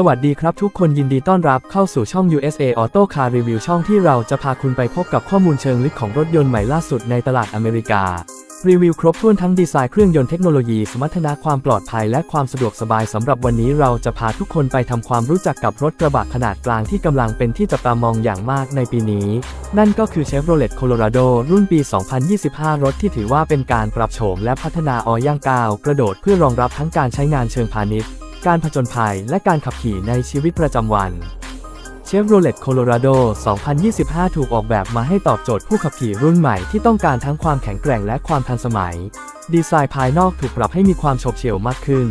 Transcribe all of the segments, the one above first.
สวัสดีครับทุกคนยินดีต้อนรับเข้าสู่ช่อง USA Auto Car Review ช่องที่เราจะพาคุณไปพบกับข้อมูลเชิงลึกของรถยนต์ใหม่ล่าสุดในตลาดอเมริกา รีวิวครบถ้วนทั้งดีไซน์เครื่องยนต์เทคโนโลยี สมรรถนะความปลอดภัยและความสะดวกสบายสำหรับวันนี้เราจะพาทุกคนไปทำความรู้จักกับรถกระบะขนาดกลางที่กำลังเป็นที่จับตามองอย่างมากในปีนี้ นั่นก็คือ Chevrolet Colorado รุ่นปี 2025 รถที่ถือว่าเป็นการปรับโฉมและพัฒนาออย่างก้าวกระโดดเพื่อรองรับทั้งการใช้งานเชิงพาณิชย์ การผจญภัยและการขับขี่ในชีวิตประจำวัน Chevrolet Colorado 2025 ถูกออกแบบมาให้ตอบโจทย์ผู้ขับขี่รุ่นใหม่ที่ต้องการทั้งความแข็งแกร่งและความทันสมัย ดีไซน์ภายนอกถูกปรับให้มีความโฉบเฉี่ยวมากขึ้น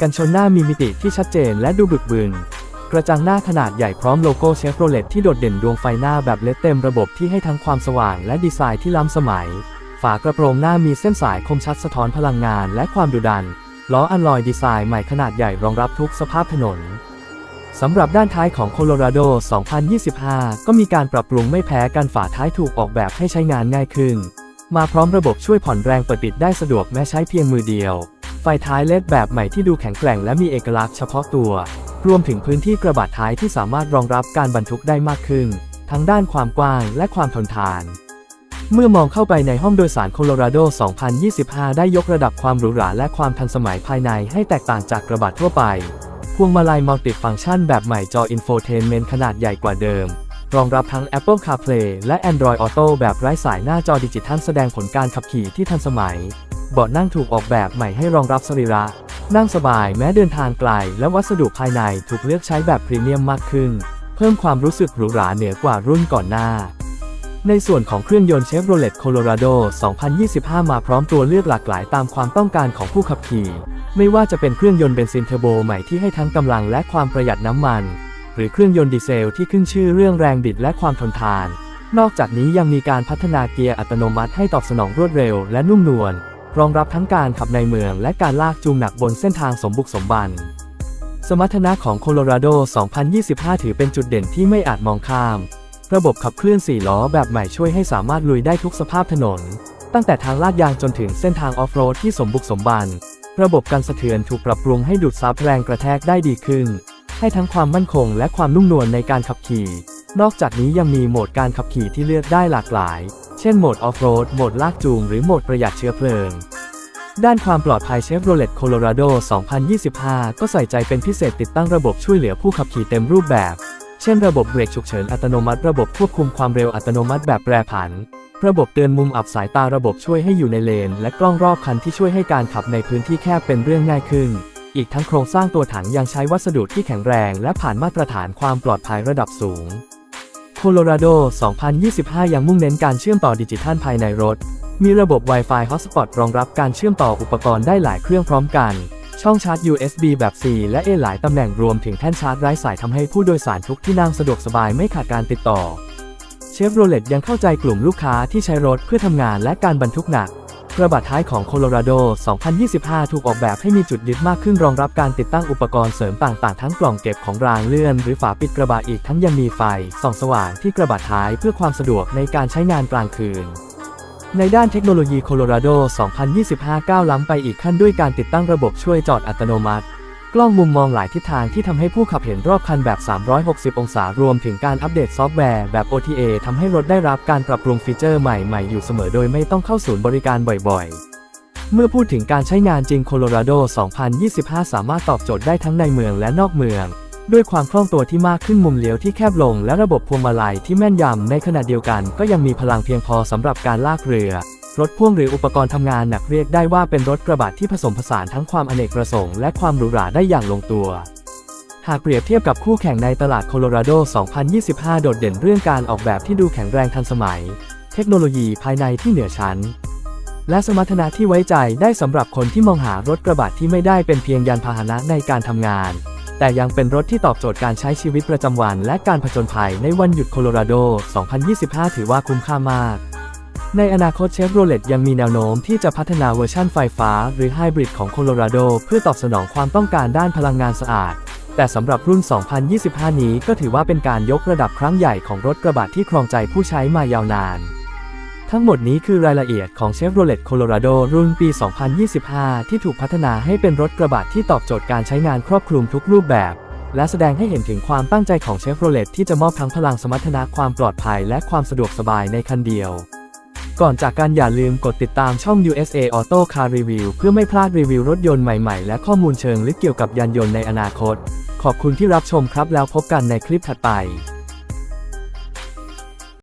กันชนหน้ามีมิติที่ชัดเจนและดูบึกบึน กระจังหน้าขนาดใหญ่พร้อมโลโก้ Chevrolet ที่โดดเด่นดวงไฟหน้าแบบเลดเต็มระบบที่ให้ทั้งความสว่างและดีไซน์ที่ล้ำสมัย ฝากระโปรงหน้ามีเส้นสายคมชัดสะท้อนพลังงานและความดุดัน ล้ออัลลอยดีไซน์ใหม่ขนาดใหญ่รองรับทุกสภาพถนน สำหรับด้านท้ายของ Colorado 2025 ก็มีการปรับปรุงไม่แพ้กันฝาท้ายถูกออกแบบให้ใช้งานง่ายขึ้น มาพร้อมระบบช่วยผ่อนแรงเปิดปิดได้สะดวกแม้ใช้เพียงมือเดียว ไฟท้ายเลดแบบใหม่ที่ดูแข็งแกร่งและมีเอกลักษณ์เฉพาะตัว รวมถึงพื้นที่กระบะท้ายที่สามารถรองรับการบรรทุกได้มากขึ้น ทั้งด้านความกว้างและความทนทาน เมื่อมองเข้าไปในห้องโดยสาร Colorado 2025 ได้ยกระดับความหรูหราและความทันสมัยภายในให้แตกต่างจากกระบะทั่วไป พวงมาลัยมัลติฟังก์ชันแบบใหม่จออินโฟเทนเมนต์ขนาดใหญ่กว่าเดิม รองรับทั้ง Apple CarPlay และ Android Auto แบบไร้สายหน้าจอดิจิทัลแสดงผลการขับขี่ที่ทันสมัย เบาะนั่งถูกออกแบบใหม่ให้รองรับสรีระ นั่งสบายแม้เดินทางไกล และวัสดุภายในถูกเลือกใช้แบบพรีเมียมมากขึ้น เพิ่มความรู้สึกหรูหราเหนือกว่ารุ่นก่อนหน้า ในส่วนของเครื่องยนต์ Chevrolet Colorado 2025 มาพร้อมตัวเลือกหลากหลายตามความต้องการของผู้ขับขี่ ไม่ว่าจะเป็นเครื่องยนต์เบนซินเทอร์โบใหม่ที่ให้ทั้งกำลังและความประหยัดน้ำมัน หรือเครื่องยนต์ดีเซลที่ขึ้นชื่อเรื่องแรงบิดและความทนทาน นอกจากนี้ยังมีการพัฒนาเกียร์อัตโนมัติให้ตอบสนองรวดเร็วและนุ่มนวล รองรับทั้งการขับในเมืองและการลากจูงหนักบนเส้นทางสมบุกสมบัน สมรรถนะของ Colorado 2025 ถือเป็นจุดเด่นที่ไม่อาจมองข้าม ระบบขับเคลื่อน 4 ล้อแบบใหม่ช่วยให้สามารถลุยได้ทุกสภาพถนน ตั้งแต่ทางลาดยางจนถึงเส้นทางออฟโรดที่สมบุกสมบัน ระบบการสะเทือนถูกปรับปรุงให้ดูดซับแรงกระแทกได้ดีขึ้น ให้ทั้งความมั่นคงและความนุ่มนวลในการขับขี่ นอกจากนี้ยังมีโหมดการขับขี่ที่เลือกได้หลากหลาย เช่นโหมดออฟโรด โหมดลากจูง หรือโหมดประหยัดเชื้อเพลิงด้านความปลอดภัย Chevrolet Colorado 2025 ก็ใส่ใจเป็นพิเศษติดตั้งระบบช่วยเหลือผู้ขับขี่เต็มรูปแบบ ช่นระบบเบรกฉุกเฉินอัตโนมัติ ระบบควบคุมความเร็วอัตโนมัติแบบแปรผัน ระบบเตือนมุมอับสายตาระบบช่วยให้อยู่ในเลน และกล้องรอบคันที่ช่วยให้การขับในพื้นที่แคบเป็นเรื่องง่ายขึ้น อีกทั้งโครงสร้างตัวถังยังใช้วัสดุที่แข็งแรง และผ่านมาตรฐานความปลอดภัยระดับสูง Colorado 2025 ยังมุ่งเน้นการเชื่อมต่อดิจิทัลภายในรถ มีระบบ Wi-Fi Hotspot รองรับการเชื่อมต่ออุปกรณ์ได้หลายเครื่องพร้อมกัน ช่องชาร์จ USB แบบ C และ A หลายตำแหน่งรวมถึงแท่นชาร์จไร้สายทำให้ผู้โดยสารทุกที่นั่งสะดวกสบายไม่ขาดการติดต่อ Chevrolet ยังเข้าใจกลุ่มลูกค้าที่ใช้รถเพื่อทำงานและการบรรทุกหนักกระบะท้ายของ Colorado 2025 ถูกออกแบบให้มีจุดยึดมากขึ้นรองรับการติดตั้งอุปกรณ์เสริมต่างๆ ทั้งกล่องเก็บของรางเลื่อน หรือฝาปิดกระบะอีกทั้งยังมีไฟส่องสว่างที่กระบะท้ายเพื่อความสะดวกในการใช้งานกลางคืน ในด้านเทคโนโลยี Colorado 2025 ก้าวล้ำไปอีกขั้นด้วยการติดตั้งระบบช่วยจอดอัตโนมัติ กล้องมุมมองหลายทิศทางที่ทำให้ผู้ขับเห็นรอบคันแบบ 360 องศารวมถึงการอัปเดตซอฟต์แวร์แบบ OTA ทำให้รถได้รับการปรับปรุงฟีเจอร์ใหม่ๆ อยู่เสมอโดยไม่ต้องเข้าศูนย์บริการบ่อยๆเมื่อพูดถึงการใช้งานจริง Colorado 2025 สามารถตอบโจทย์ได้ทั้งในเมืองและนอกเมือง ด้วยความคล่องตัวที่มากขึ้นมุมเลี้ยวที่แคบลง และระบบพวงมาลัยที่แม่นยำในขณะเดียวกัน ก็ยังมีพลังเพียงพอสำหรับการลากเรือ รถพ่วงหรืออุปกรณ์ทำงานหนักเรียกได้ว่าเป็นรถกระบะที่ผสมผสานทั้งความอเนกประสงค์และความหรูหราได้อย่างลงตัวหากเปรียบเทียบกับคู่แข่งในตลาดโคโลราโด 2025 โดดเด่นเรื่องการออกแบบที่ดูแข็งแรงทันสมัย เทคโนโลยีภายในที่เหนือชั้น และสมรรถนะที่ไว้ใจได้สำหรับคนที่มองหารถกระบะที่ไม่ได้เป็นเพียงยานพาหนะในการทำงาน แต่ยังเป็นรถที่ตอบโจทย์การใช้ชีวิตประจำวันและการผจญภัยในวันหยุดโคโลราโด 2025 ถือว่าคุ้มค่ามาก ในอนาคตเชฟโรเลตยังมีแนวโน้มที่จะพัฒนาเวอร์ชั่นไฟฟ้า หรือไฮบริดของโคโลราโดเพื่อตอบสนองความต้องการด้านพลังงานสะอาด แต่สำหรับรุ่น 2025 นี้ก็ถือว่าเป็นการยกระดับครั้งใหญ่ของรถกระบะที่ครองใจผู้ใช้มายาวนาน ทั้งหมดนี้คือรายละเอียดของ Chevrolet Colorado รุ่นปี 2025 ที่ถูกพัฒนาให้เป็นรถกระบะที่ตอบโจทย์การใช้งานครอบคลุมทุกรูปแบบ และแสดงให้เห็นถึงความตั้งใจของเชฟโรเลตที่จะมอบทั้งพลังสมรรถนะความปลอดภัยและความสะดวกสบายในคันเดียว ก่อนจากกันอย่าลืมกดติดตามช่อง USA Auto Car Review เพื่อไม่พลาดรีวิวรถยนต์ใหม่ๆ และข้อมูลเชิงลึกเกี่ยวกับยานยนต์ในอนาคต ขอบคุณที่รับชมครับแล้วพบกันในคลิปถัดไป